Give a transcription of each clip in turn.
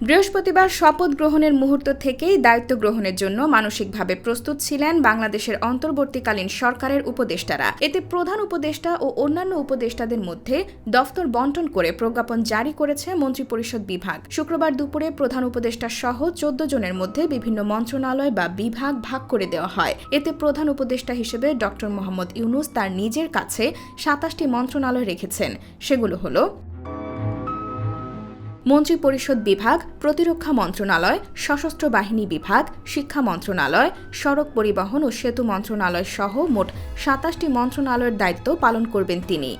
বৃহস্পতিবার শপথ গ্রহণের মুহূর্ত থেকেই দায়িত্ব গ্রহণের জন্য মানসিকভাবে প্রস্তুত ছিলেন বাংলাদেশের অন্তর্বর্তীকালীন সরকারের উপদেষ্টারা। এতে প্রধান উপদেষ্টা ও অন্যান্য উপদেষ্টাদের মধ্যে দফতর বন্টন করে প্রজ্ঞাপন জারি করেছে মন্ত্রিপরিষদ বিভাগ। শুক্রবার দুপুরে প্রধান উপদেষ্টা সহ চোদ্দ জনের মধ্যে বিভিন্ন মন্ত্রণালয় বা বিভাগ ভাগ করে দেওয়া হয়। এতে প্রধান উপদেষ্টা হিসেবে ড মোহাম্মদ ইউনুস তার নিজের কাছে সাতাশটি মন্ত্রণালয় রেখেছেন। সেগুলো হলো মন্ত্রিপরিষদ বিভাগ, প্রতিরক্ষা মন্ত্রণালয়, সশস্ত্র বাহিনী বিভাগ, শিক্ষা মন্ত্রণালয়, সড়ক পরিবহন ও সেতু মন্ত্রণালয় সহ মোট সাতাশটি মন্ত্রণালয়ের দায়িত্ব পালন করবেন তিনি।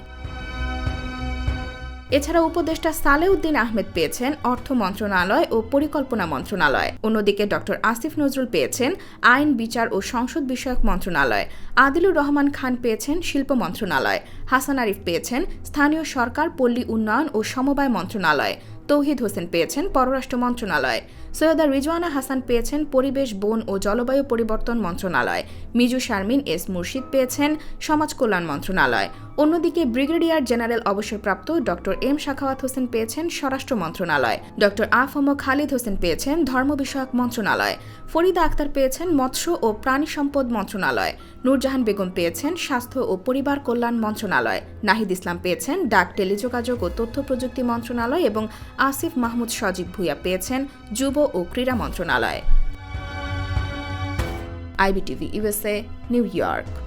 এছাড়া উপদেষ্টা সালেউদ্দিন আহমেদ পেয়েছেন অর্থ মন্ত্রণালয় ও পরিকল্পনা মন্ত্রণালয়। অন্যদিকে ড আসিফ নজরুল পেয়েছেন আইন, বিচার ও সংসদ বিষয়ক মন্ত্রণালয়। আদিলুর রহমান খান পেয়েছেন শিল্প মন্ত্রণালয়। হাসান আরিফ পেয়েছেন স্থানীয় সরকার, পল্লী উন্নয়ন ও সমবায় মন্ত্রণালয়। তৌহিদ হোসেন পেয়েছেন পররাষ্ট্র মন্ত্রণালয়। সৈয়দা রিজওয়ানা হাসান পেয়েছেন পরিবেশ, বন ও জলবায়ু পরিবর্তন মন্ত্রণালয়। মিজু শারমিন এস মুর্শিদ পেয়েছেন সমাজ কল্যাণ মন্ত্রণালয়। অন্যদিকে ব্রিগেডিয়ার জেনারেল অবসরপ্রাপ্ত ড এম শাখাওয়াত হোসেন পেয়েছেন স্বরাষ্ট্র মন্ত্রণালয়। ড আফম খালিদ হোসেন পেয়েছেন ধর্ম বিষয়ক মন্ত্রণালয়। ফরিদা আক্তার পেয়েছেন মৎস্য ও প্রাণী সম্পদ মন্ত্রণালয়। নূরজাহান বেগম পেয়েছেন স্বাস্থ্য ও পরিবার কল্যাণ মন্ত্রণালয়। নাহিদ ইসলাম পেয়েছেন ডাক টেলিযোগাযোগ ও তথ্য প্রযুক্তি মন্ত্রণালয় এবং আসিফ মাহমুদ সজীব ভূঁইয়া পেয়েছেন যুব ও ক্রীড়া মন্ত্রণালয়। IBTV USA New York.